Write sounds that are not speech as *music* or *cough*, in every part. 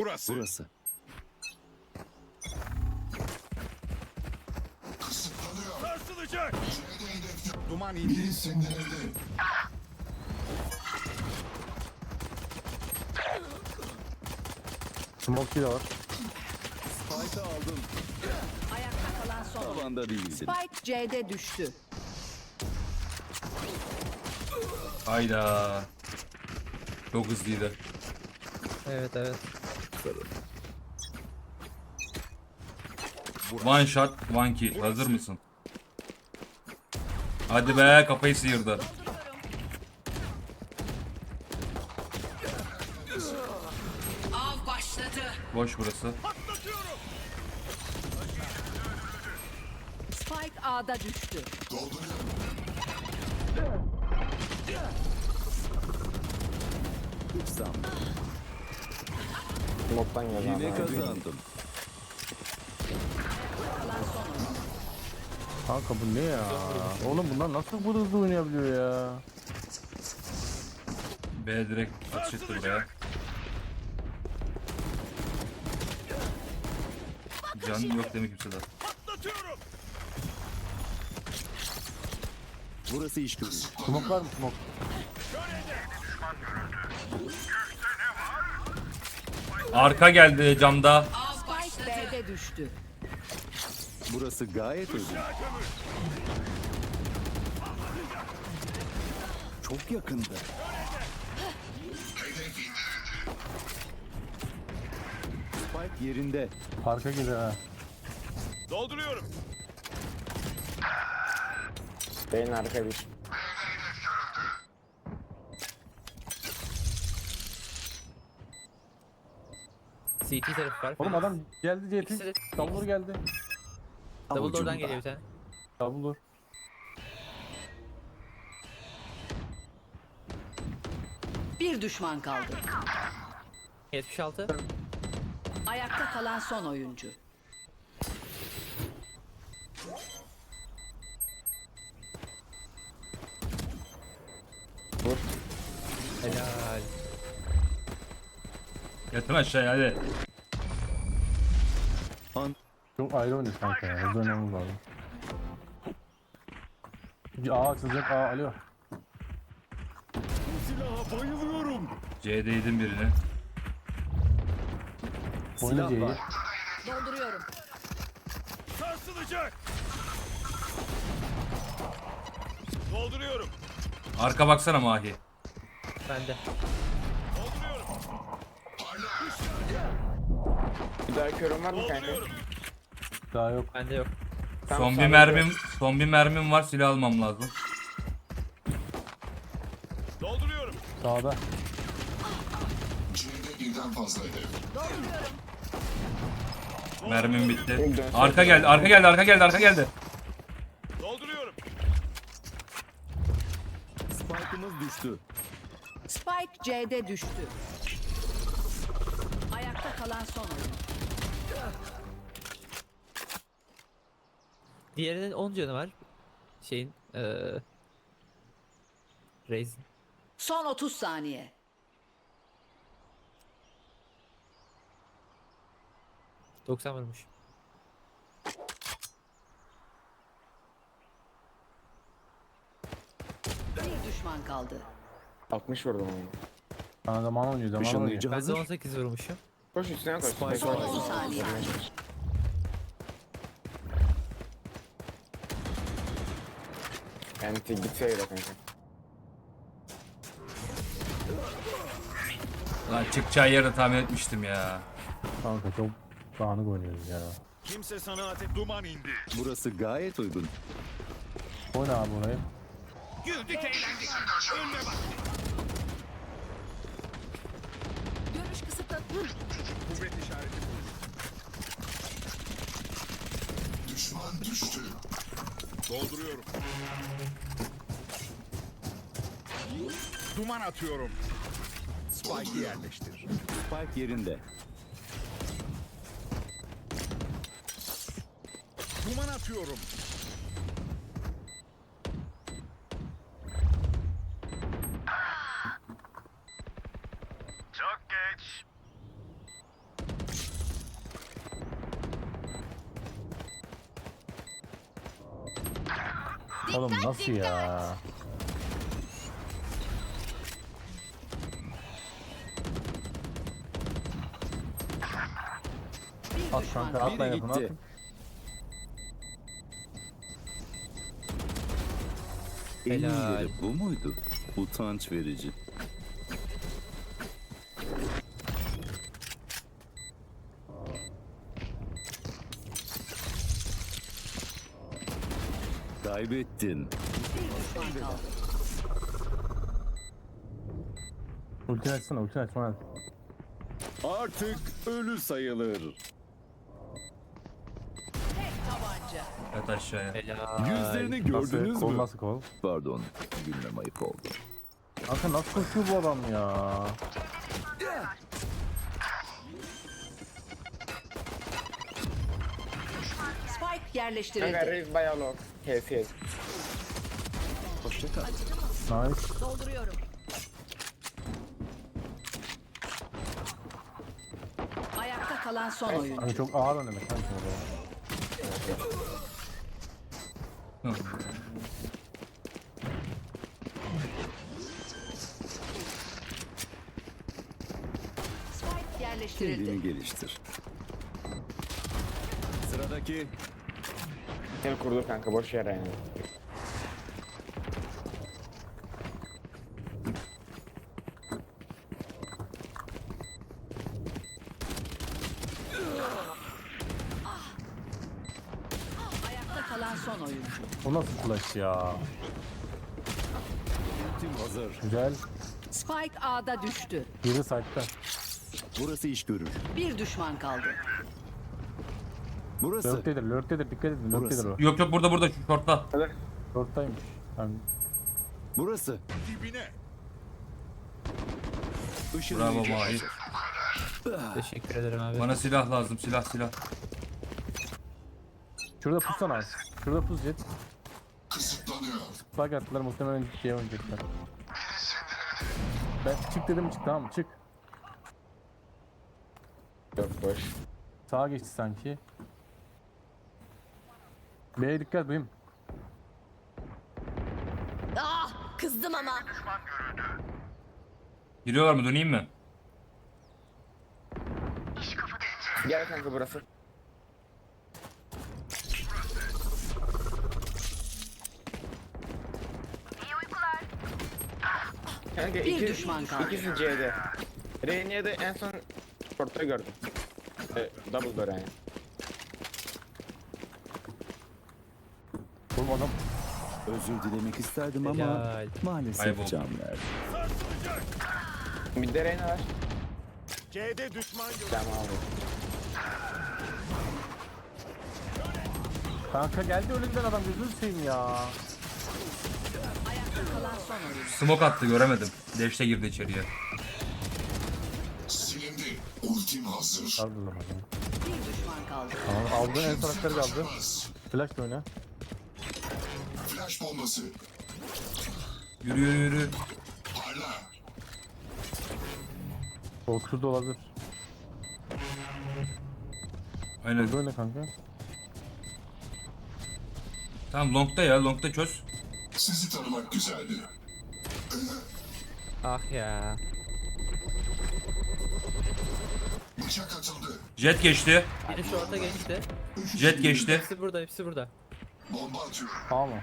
Burası. Burası. Sarsılacak. Duman indi. Smoky de var. Spike'ı aldım. Ayakta kalan son. Tavanda değildin. Spike C'de düştü. Hayda. Çok hızlıydı. Evet evet. One shot, one kill. Hazır mısın? Hadi be kafayı sıyırdı. Av başladı. Boş burası. Spike A'da düştü. Hiç Smoke'tan geldi. Yine kazandım. Kanka bu ne ya? Oğlum bunlar nasıl bu hızlı oynayabiliyor ya? B direkt atış etti buraya. Can yok demek kimsede. Atlatıyorum. Burası iş görüyor. Smoke var mı smoke? Arka geldi camda. Spike B'de düştü. Burası gayet uygun. Çok yakında. Spike yerinde. Parka gider ha. Dolduruyorum. Beyin arka bir. CT tarafı var. Oğlum adam geldi İkisi de- CT. Double door geldi. Double door'dan geliyor bir tane. Double door. Bir düşman kaldı. 76. Ayakta kalan son oyuncu. Yatın aşağıya hadi. An Çok ayrı oynuyor kanka ya. Hızlı oynamamız lazım. Bir A açılacak A alo. silaha bayılıyorum. C'de yedim birini. Oyna Silah C'yi. var. Dolduruyorum. Sarsılacak. Dolduruyorum. Arka baksana Mahi. Bende. Bir daha körüm var mı kanka? Daha yok. Bende yok. Tam Son bir sağda mermim, son bir mermim var silah almam lazım. Dolduruyorum. Sağda. Mermim bitti. Arka geldi, arka geldi, arka geldi, arka geldi. Dolduruyorum. Spike'ımız düştü. Spike C'de düştü. Kalan son oyuncu. Diğerinin 10 canı var. Şeyin eee Raze'in. Son 30 saniye. Doksan vurmuş. Bir düşman kaldı. 60 vurdum onu. Bana zaman oynuyor zaman oynuyor. Işınlayıcı Ben de hazır. 18 vurmuşum. Koş üstüne koş. Spike var. 30 saniye. Yani tek gitseydi kanka. Lan çıkacağı yeri tahmin etmiştim ya. Kanka çok dağınık oynuyoruz ya. Kimse sana ate duman indi. Burası gayet uygun. Oyna abi orayı. Güldük eğlendik. Önüne bak. Kuvvet işareti. Düşman düştü. Dolduruyorum. Duman atıyorum. Spike'ı yerleştir. Spike yerinde. Duman atıyorum. Oğlum nasıl ya? At kanka atla Biri yapın gitti. atın. En Helal. iyileri bu muydu? Utanç verici. Kaybettin. Ulti açsana ulti aç bana. Artık ölü sayılır. Yat aşağıya. Yüzlerini gördünüz Kol mü? nasıl kol? Pardon, gülmem ayıp oldu. Kanka nasıl koşuyor bu adam ya? Kanka yerleştirildi. Reis bayağı. KFC. Hoşçakal. Nice. Dolduruyorum. Ayakta kalan son oyuncu. Hani çok ağır oynamak kanka orada. Hı. Spike yerleştirildi. Kendini geliştir. Sıradaki Seni kurdu kanka boş yer yani. Ayakta kalan son oyuncu. O nasıl flash ya? hazır. Güzel. Spike A'da düştü. Biri site'da. Burası iş görür. Bir düşman kaldı. Burası. Lurktedir, lurktedir. Dikkat edin, lurktedir o. Yok yok burada burada şu. Hadi. Lurktaymış. Yani Burası. Dibine. Işınlayıcı Bravo Mahir. Teşekkür ederim abi. Bana silah lazım silah silah. şurada pussana az. Şurada pus jet. Bak attılar muhtemelen şey oynayacaklar. Ben çık dedim çık tamam çık. Yok boş. Sağa geçti sanki. B'ye dikkat bayım. Ah kızdım ama. Giriyorlar mı döneyim mi? Gel kanka burası. Kanka Bir iki, düşman kaldı. İkisi C'de. Reyni'ye de en son short'ta gördüm. E, double door yani. Oğlum adam Özür dilemek isterdim ama Helal. maalesef Kayboldu. can verdi. Bir de Reyna var. C'de düşman yok. Tamam abi. kanka geldi önünden adam gözünü seveyim ya. Smoke attı göremedim. Deşte girdi içeriye. Silindi. Ultim hazır. Kaldı. Tamam aldın en son hakları kaldı. Flash da oyna. Flash bombası. Yürü yürü yürü. Parla. Korkusuz da olabilir. Aynen. Böyle kanka. Tamam longda ya longda çöz. Sizi tanımak güzeldi. Ah ya. Bıçak atıldı. Jet geçti. Biri short'a geçti. Jet geçti. Hepsi burada, hepsi burada. Bomba atıyorum. Tamam mı?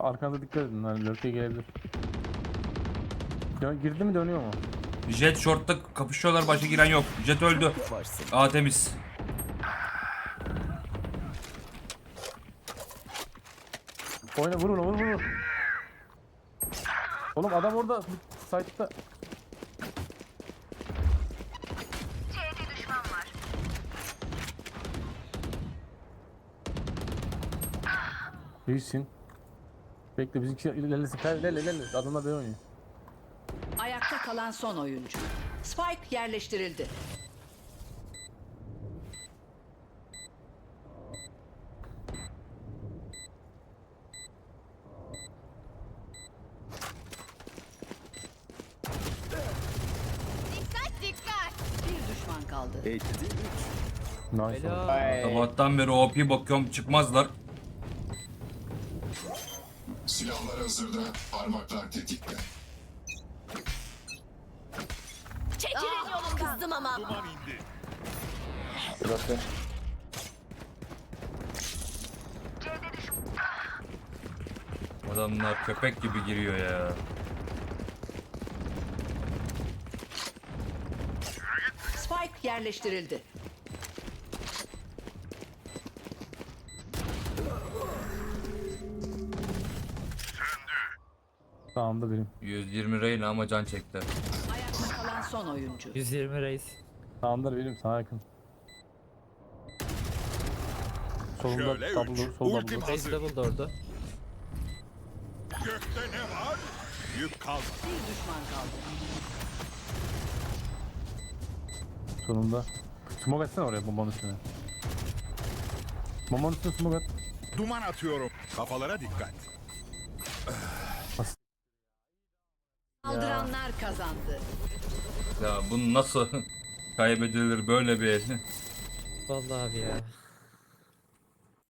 Arkanda dikkat edin. Hani lurk'e gelebilir. Ya, girdi mi dönüyor mu? Jet shortta kapışıyorlar başa giren yok. Jet öldü. A temiz. Oyna vur onu vur vur. Oğlum adam orada site'da. İyisin. Bekle bizimki ilerlesin. İlerle ilerle. Adamlar ben oynuyor. Ayakta kalan son oyuncu. Spike yerleştirildi. Dikkat dikkat. Bir düşman kaldı. Nice. Helal. Sabahtan beri OP bakıyorum çıkmazlar. Hazırda. Parmaklar tetikte. Çekilin yolumdan. Kızdım ama. Duman indi. Burası. Adamlar köpek gibi giriyor ya. Spike yerleştirildi. Sağımda benim. 120 Reyna ama can çekti. Ayakta kalan son oyuncu. 120 reis. Sağımda benim sana yakın. Solunda Şöyle double üç. door, sol double Ultim. Reis hazır. double door'du. Gökte ne var? Yük kalmadı. Bir düşman kaldı. Sonunda. Smoke atsana oraya bombanın üstüne. Bombanın üstüne smoke at. Duman atıyorum. Kafalara dikkat. Kazandı. Ya bu nasıl *laughs* kaybedilir böyle bir el? Vallahi abi ya.